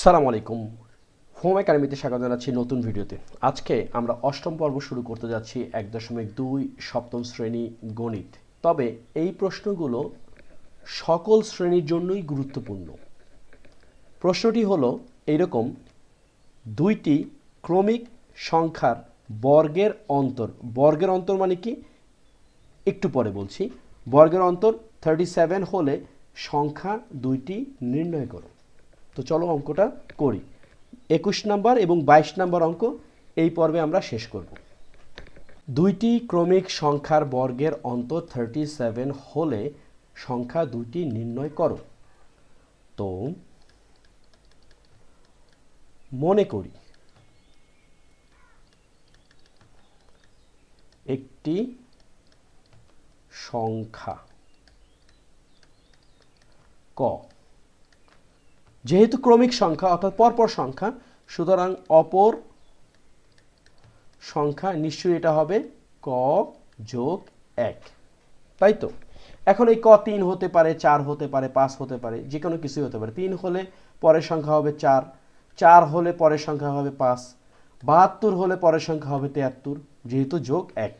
সালাম আলাইকুম। হোম একাডেমিতে স্বাগত জানাচ্ছি নতুন ভিডিওতে। আজকে আমরা অষ্টম পর্ব শুরু করতে যাচ্ছি এক দশমিক দুই সপ্তম শ্রেণি গণিত। তবে এই প্রশ্নগুলো সকল শ্রেণির জন্যই গুরুত্বপূর্ণ। প্রশ্নটি হলো এইরকম দুইটি ক্রমিক সংখ্যার বর্গের অন্তর বর্গের অন্তর মানে কি? একটু পরে বলছি। বর্গের অন্তর থার্টি সেভেন হলে সংখ্যা দুইটি নির্ণয় করো। তো চলো অঙ্কটা করি। একুশ নাম্বার এবং বাইশ নাম্বার অঙ্ক এই পর্বে আমরা শেষ করব। দুইটি ক্রমিক সংখ্যার বর্গের অন্ত থার্টি সেভেন হলে সংখ্যা দুইটি নির্ণয় করো। তো মনে করি, একটি সংখ্যা ক যেহেতু ক্রমিক সংখ্যা, অর্থাৎ পরপর সংখ্যা, সুতরাং অপর সংখ্যা নিশ্চয়ই এটা হবে ক যোগ এক। তাই তো? এখন এই ক তিন হতে পারে, চার হতে পারে, পাঁচ হতে পারে যে কোনো কিছুই হতে পারে। তিন হলে পরের সংখ্যা হবে চার চার হলে পরের সংখ্যা হবে পাঁচ, বাহাত্তর হলে পরের সংখ্যা হবে তেয়াত্তর যেহেতু যোগ এক।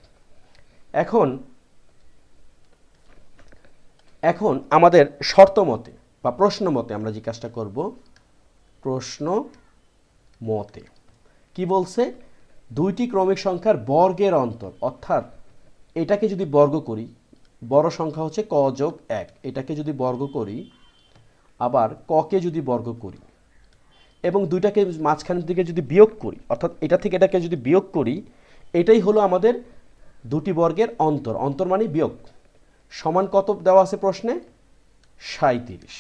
এখন এখন আমাদের শর্ত মতে বা প্রশ্ন মতে আমরা যে কাজটা করব, প্রশ্ন মতে। কি বলছে? দুইটি ক্রমিক সংখ্যার বর্গের অন্তর, অর্থাৎ এটাকে যদি বর্গ করি, বড় সংখ্যা হচ্ছে ক যোগ এক, এটাকে যদি বর্গ করি, আবার ককে যদি বর্গ করি, এবং দুইটাকে মাঝখান থেকে যদি বিয়োগ করি, অর্থাৎ এটা থেকে এটাকে যদি বিয়োগ করি, এটাই হলো আমাদের দুটি বর্গের অন্তর। অন্তর মানে বিয়োগ। সমান কত দেওয়া আছে প্রশ্নে? সাঁত্রিশ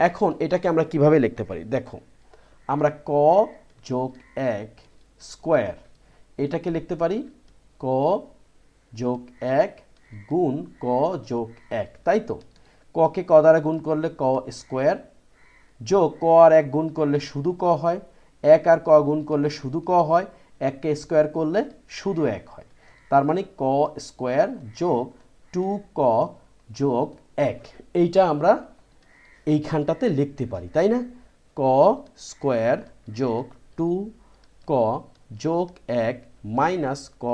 এখন এটাকে আমরা কীভাবে লিখতে পারি? দেখো, আমরা ক যোগ এক স্কোয়ার, এটাকে লিখতে পারি ক যোগ এক গুণ ক যোগ এক, তাই তো? ককে ক দ্বারা গুণ করলে ক স্কোয়ার, যোগ ক আর এক গুণ করলে শুধু ক হয়, এক আর ক গুণ করলে শুধু ক হয় এককে স্কোয়ার করলে শুধু এক হয়। তার মানে ক স্কোয়ার যোগ টু ক যোগ এক, এইটা আমরা এইখানটাতে লিখতে পারি, তাই না? ক স্কোয়ার যোগ টু, ক যোগ এক মাইনাস ক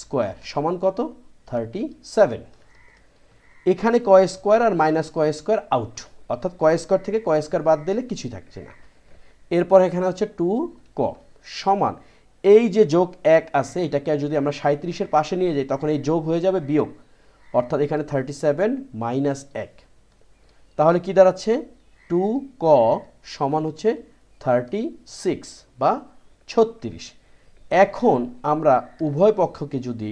স্কোয়ার, সমান কত? Thirty seven. এখানে ক স্কোয়ার আর মাইনাস ক স্কোয়ার আউট, অর্থাৎ ক স্কোয়ার থেকে ক স্কোয়ার বাদ দিলে কিছুই থাকছে না। এরপর এখানে হচ্ছে টু ক, সমান। এই যে যোগ এক আছে, এটাকে যদি আমরা সাঁত্রিশের পাশে নিয়ে যাই, তখন এই যোগ হয়ে যাবে বিয়োগ, অর্থাৎ এখানে থার্টি সেভেন মাইনাস এক। তাহলে কি দাঁড়াচ্ছে? টু ক সমান হচ্ছে থার্টি সিক্স বা ছত্রিশ। এখন আমরা উভয় পক্ষকে যদি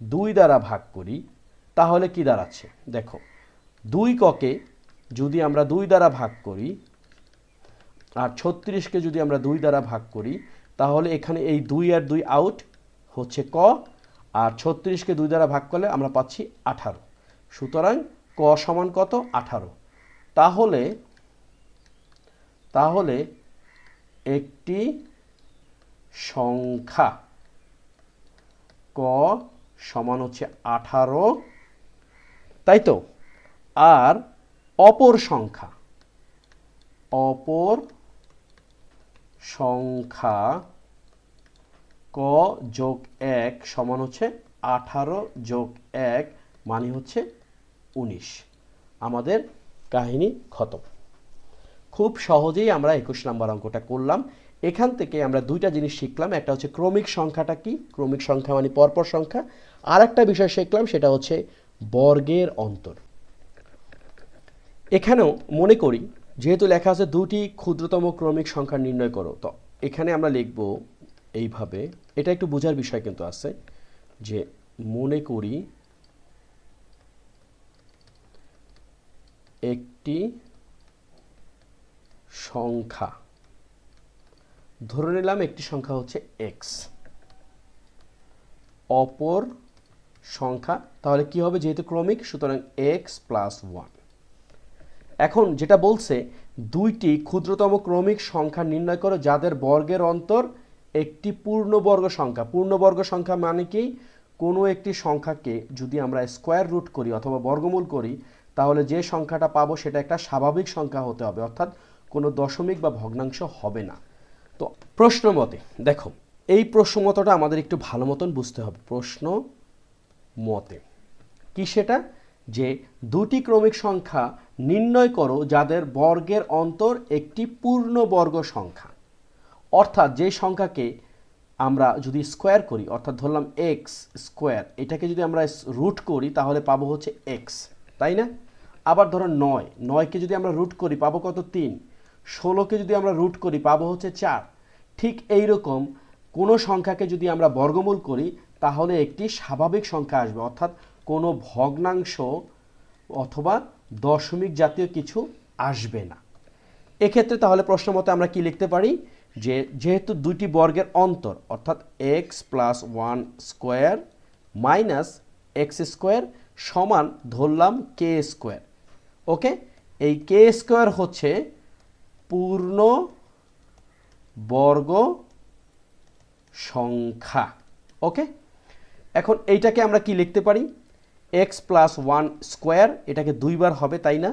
দুই দ্বারা ভাগ করি, তাহলে কি দাঁড়াচ্ছে? দেখো, দুই ককে যদি আমরা দুই দ্বারা ভাগ করি আর ছত্রিশকে যদি আমরা দুই দ্বারা ভাগ করি, তাহলে এখানে এই দুই আর দুই আউট হচ্ছে ক, আর ছত্রিশকে দুই দ্বারা ভাগ করলে আমরা পাচ্ছি আঠারো। সুতরাং ক সমান কত? আঠারো। তাহলে তাহলে একটি সংখ্যা ক সমান হচ্ছে আঠারো, তাই তো? আর অপর সংখ্যা অপর সংখ্যা ক যোগ এক সমান হচ্ছে আঠারো যোগ এক মানে হচ্ছে উনিশ। আমাদের কাহিনী খতম। খুব সহজেই আমরা একুশ নাম্বার অঙ্কটা করলাম। এখান থেকে আমরা দুইটা জিনিস শিখলাম। একটা হচ্ছে ক্রমিক সংখ্যাটা কি? ক্রমিক সংখ্যা মানে পরপর সংখ্যা। আর একটা বিষয় শিখলাম, সেটা হচ্ছে বর্গের অন্তর। এখানেও মনে করি, যেহেতু লেখা আছে দুটি ক্ষুদ্রতম ক্রমিক সংখ্যা নির্ণয় করো, তো এখানে আমরা লিখব এইভাবে। এটা একটু বোঝার বিষয় কিন্তু আছে যে মনে করি একটি সংখ্যা। ধরে নিলাম একটি সংখ্যা হচ্ছে এক্স অপর সংখ্যা, তাহলে কি হবে যেহেতু ক্রমিক, সুতরাং এক্স প্লাস ওয়ান এখন যেটা বলছে, দুইটি ক্ষুদ্রতম ক্রমিক সংখ্যা নির্ণয় করো যাদের বর্গের অন্তর একটি পূর্ণবর্গ সংখ্যা। পূর্ণবর্গ সংখ্যা মানে কি? কোনো একটি সংখ্যাকে যদি আমরা স্কোয়ার রুট করি অথবা বর্গমূল করি তাহলে যে সংখ্যাটা পাবো সেটা একটা স্বাভাবিক সংখ্যা হতে হবে, অর্থাৎ কোনো দশমিক বা ভগ্নাংশ হবে না। তো প্রশ্ন মতে, দেখো, এই প্রশ্ন মতটা আমাদের একটু ভালো মতন বুঝতে হবে। প্রশ্ন মতে, কি সেটা? যে দুটি ক্রমিক সংখ্যা নির্ণয় করো যাদের বর্গের অন্তর একটি পূর্ণবর্গ সংখ্যা। অর্থাৎ যে সংখ্যাকে আমরা যদি স্কোয়ার করি, অর্থাৎ ধরলাম এক্স স্কোয়ার, এটাকে যদি আমরা রুট করি, তাহলে পাবো হচ্ছে এক্স তাই না? আবার ধরো নয়। নয়কে যদি আমরা রুট করি, পাবো কত? তিন। ষোলোকে যদি আমরা রুট করি, পাবো হচ্ছে চার। ঠিক এই রকম কোনো সংখ্যাকে যদি আমরা বর্গমূল করি, তাহলে একটি স্বাভাবিক সংখ্যা আসবে। অর্থাৎ কোনো ভগ্নাংশ অথবা দশমিক জাতীয় কিছু আসবে না। এক্ষেত্রে তাহলে প্রশ্ন মতে আমরা কি লিখতে পারি? যে যেহেতু দুইটি বর্গের অন্তর, অর্থাৎ x plus one square minus x square সমান ধরলাম কে স্কোয়ার ওকে এই কে স্কোয়ার হচ্ছে পূর্ণ বর্গ সংখ্যা। ওকে এখন এইটাকে আমরা কি লিখতে পারি? এক্স প্লাস ওয়ান স্কোয়ার এটাকে দুইবার হবে, তাই না?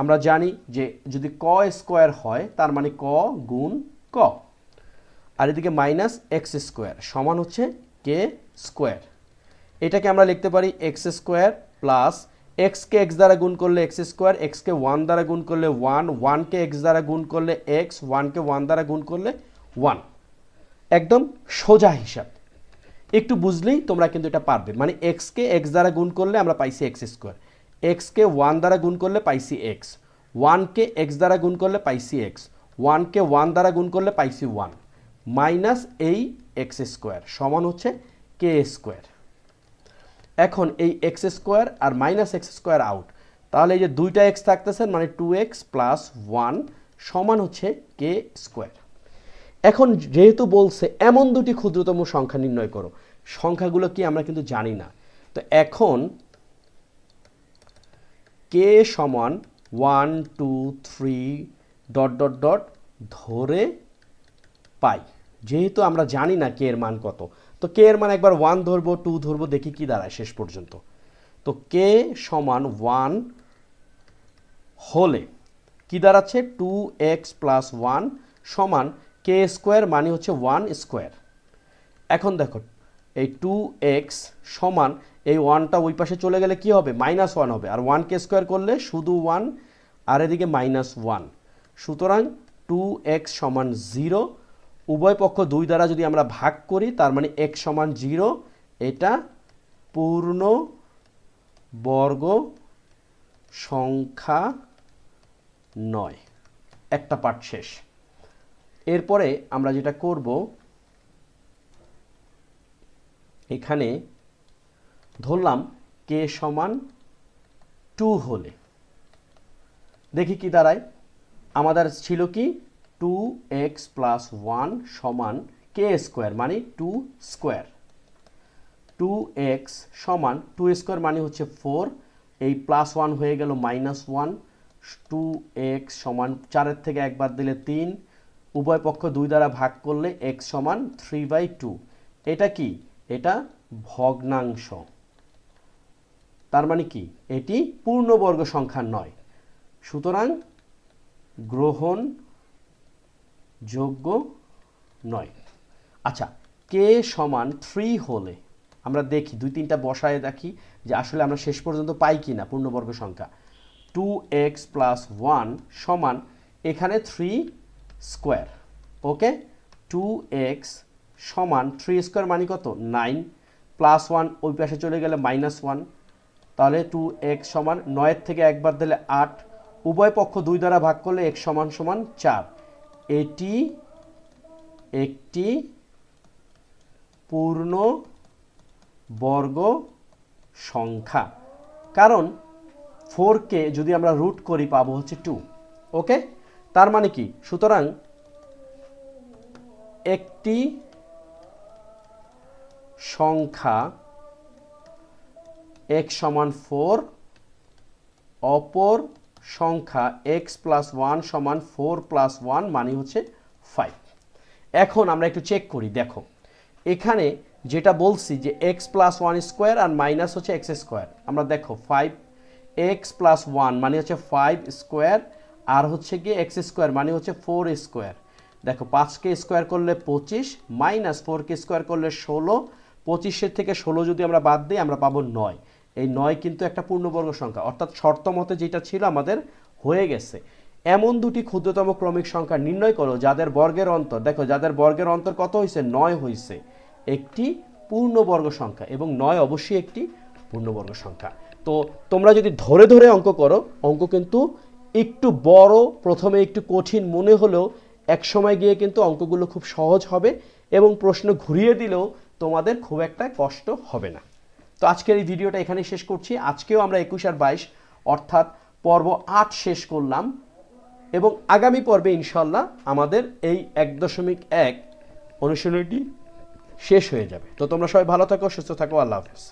আমরা জানি যে যদি ক স্কোয়ার হয়, তার মানে ক গুণ ক। আর এদিকে মাইনাস এক্স স্কোয়ার সমান হচ্ছে কে স্কোয়ার এটাকে আমরা লিখতে পারি এক্স স্কোয়ার প্লাস এক্সকে এক্স দ্বারা গুণ করলে এক্স স্কোয়ার এক্সকে ওয়ান দ্বারা গুণ করলে ওয়ান ওয়ানকে এক্স দ্বারা গুণ করলে এক্স ওয়ানকে ওয়ান দ্বারা গুণ করলে ওয়ান একদম সোজা হিসাব। একটু বুঝলেই তোমরা কিন্তু এটা পারবে। মানে এক্সকে এক্স দ্বারা গুণ করলে আমরা পাইছি এক্স স্কোয়ার এক্সকে ওয়ান দ্বারা গুণ করলে পাইছি এক্স ওয়ানকে এক্স দ্বারা গুণ করলে পাইছি এক্স ওয়ানকে ওয়ান দ্বারা গুণ করলে পাইছি ওয়ান মাইনাস এই এক্স স্কোয়ার সমান হচ্ছে কে স্কোয়ার এখন এই এক্স স্কোয়ার আর মাইনাস এক্স স্কোয়ার আউট তাহলে এই যে দুইটা এক্স থাকতেছে মানে টু এক্স প্লাস ওয়ান সমান হচ্ছে কে স্কোয়ার এখন যেহেতু বলছে এমন দুটি ক্ষুদ্রতম সংখ্যা নির্ণয় করো, সংখ্যাগুলো কি আমরা কিন্তু জানি না। তো এখন কে সমান one two three dot dot dot ধরে পাই। যেহেতু আমরা জানি না কে এর মান কত তো কে এর মান একবার ওয়ান ধরবো টু ধরবো, দেখি কি দাঁড়ায় শেষ পর্যন্ত। তো কে সমান ওয়ান হলে কি দাঁড়াচ্ছে? টু এক্স প্লাস ওয়ান সমান কে স্কোয়ার মানে হচ্ছে ওয়ান স্কোয়ার এখন দেখো, এই টু এক্স সমান এই ওয়ানটা ওই পাশে চলে গেলে কি হবে? মাইনাস ওয়ান হবে। আর ওয়ান কে স্কোয়ার করলে শুধু ওয়ান আর এদিকে মাইনাস ওয়ান সুতরাং টু এক্স সমান জিরো উভয় পক্ষ দুই দ্বারা যদি আমরা ভাগ করি, তার মানে এক সমান জিরো, এটা পূর্ণ বর্গ সংখ্যা নয়। একটা পার্ট শেষ। এরপরে আমরা যেটা করব, এখানে ধরলাম কে সমান টু হলে। দেখি কি দাঁড়ায়। আমাদের ছিল কি? টু এক্স প্লাস ওয়ান সমান কে স্কোয়ার মানে টু স্কোয়ার টু এক্স সমান টু স্কোয়ার মানে হচ্ছে ফোর এই প্লাস ওয়ান হয়ে গেল মাইনাস ওয়ান টু এক্স সমান চারের থেকে একবার দিলে তিন, উভয় পক্ষ দুই দ্বারা ভাগ করলে এক্স সমান থ্রি বাই টু এটা কি? এটা ভগ্নাংশ। তার মানে কি? এটি পূর্ণবর্গ সংখ্যা নয়। সুতরাং গ্রহণ যোগ্য নয়। আচ্ছা কে সমান থ্রি হলে আমরা দেখি, দুই তিনটা বসায় দেখি যে আসলে আমরা শেষ পর্যন্ত পাই কি না পূর্ণবর্গ সংখ্যা। টু এক্স প্লাস ওয়ান সমান এখানে three square okay two x সমান থ্রি স্কোয়ার মানে কত? নাইন প্লাস ওয়ান ওই পাশে চলে গেলে মাইনাস ওয়ান তাহলে টু এক্স সমান নয়ের থেকে একবার দিলে আট, উভয় পক্ষ দুই দ্বারা ভাগ করলে এক সমান সমান চার। এটি একটি পূর্ণ বর্গ সংখ্যা। কারণ ফোরকে যদি আমরা রুট করি পাবো হচ্ছে টু ওকে তার মানে কি? সুতরাং একটি সংখ্যা এক সমান ফোর অপর সংখ্যা এক্স প্লাস ওয়ান সমান ফোর প্লাস ওয়ান মানে হচ্ছে ফাইভ এখন আমরা একটু চেক করি, দেখো। এখানে যেটা বলছি যে এক্স প্লাস ওয়ান স্কোয়ার আর মাইনাস হচ্ছে এক্স স্কোয়ার আমরা দেখো ফাইভ এক্স প্লাস ওয়ান মানে হচ্ছে ফাইভ স্কোয়ার আর হচ্ছে গিয়ে এক্স স্কোয়ার মানে হচ্ছে ফোর স্কোয়ার দেখো, পাঁচকে স্কোয়ার করলে পঁচিশ মাইনাস ফোরকে স্কোয়ার করলে ষোলো, পঁচিশের থেকে ষোলো যদি আমরা বাদ দিই, আমরা পাবো নয়। এই নয় কিন্তু একটা পূর্ণবর্গ সংখ্যা। অর্থাৎ শর্ত মতে যেটা ছিল আমাদের হয়ে গেছে। এমন দুটি ক্ষুদ্রতম ক্রমিক সংখ্যা নির্ণয় করো যাদের বর্গের অন্তর। দেখো, যাদের বর্গের অন্তর কত হয়েছে নয় হয়েছে একটি পূর্ণবর্গ সংখ্যা এবং নয় অবশ্যই একটি পূর্ণবর্গ সংখ্যা। তো তোমরা যদি ধরে ধরে অঙ্ক করো, অঙ্ক কিন্তু একটু বড়, প্রথমে একটু কঠিন মনে হলেও এক সময় গিয়ে কিন্তু অঙ্কগুলো খুব সহজ হবে এবং প্রশ্ন ঘুরিয়ে দিলেও তোমাদের খুব একটা কষ্ট হবে না। তো আজকের এই ভিডিওটা এখানে শেষ করছি। আজকেও আমরা একুশ আর বাইশ, অর্থাৎ পর্ব আট শেষ করলাম এবং আগামী পর্বে ইনশাল্লাহ আমাদের এই এক দশমিক এক অনুশীলনীটি শেষ হয়ে যাবে। তো তোমরা সবাই ভালো থাকো, সুস্থ থাকো, আল্লাহ হাফেজ।